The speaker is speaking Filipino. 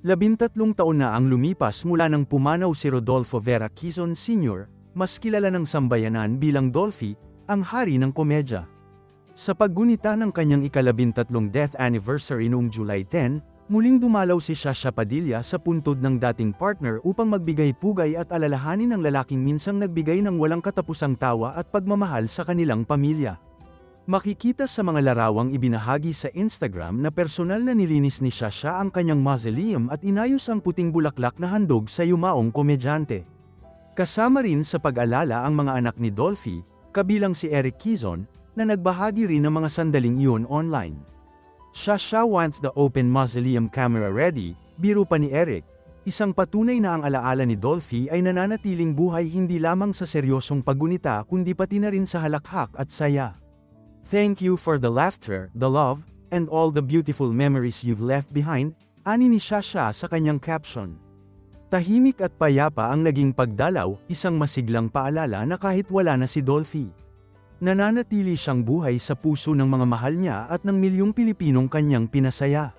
Labintatlong taon na ang lumipas mula nang pumanaw si Rodolfo Vera Quezon Sr., mas kilala ng sambayanan bilang Dolphy, ang hari ng komedya. Sa paggunita ng kanyang ikalabintatlong death anniversary noong July 10, muling dumalaw si Shasha Padilla sa puntod ng dating partner upang magbigay pugay at alalahanin ng lalaking minsang nagbigay ng walang katapusang tawa at pagmamahal sa kanilang pamilya. Makikita sa mga larawang ibinahagi sa Instagram na personal na nilinis ni Shasha ang kanyang mausoleum at inayos ang puting bulaklak na handog sa yumaong komedyante. Kasama rin sa pag-alala ang mga anak ni Dolphy, kabilang si Eric Quezon, na nagbahagi rin ng mga sandaling iyon online. Shasha wants the open mausoleum camera ready, biro pa ni Eric, isang patunay na ang alaala ni Dolphy ay nananatiling buhay hindi lamang sa seryosong paggunita kundi pati na rin sa halakhak at saya. Thank you for the laughter, the love, and all the beautiful memories you've left behind, ani ni Shasha sa kanyang caption. Tahimik at payapa ang naging pagdalaw, isang masiglang paalala na kahit wala na si Dolphy. Nananatili siyang buhay sa puso ng mga mahal niya at ng milyong Pilipinong kanyang pinasaya.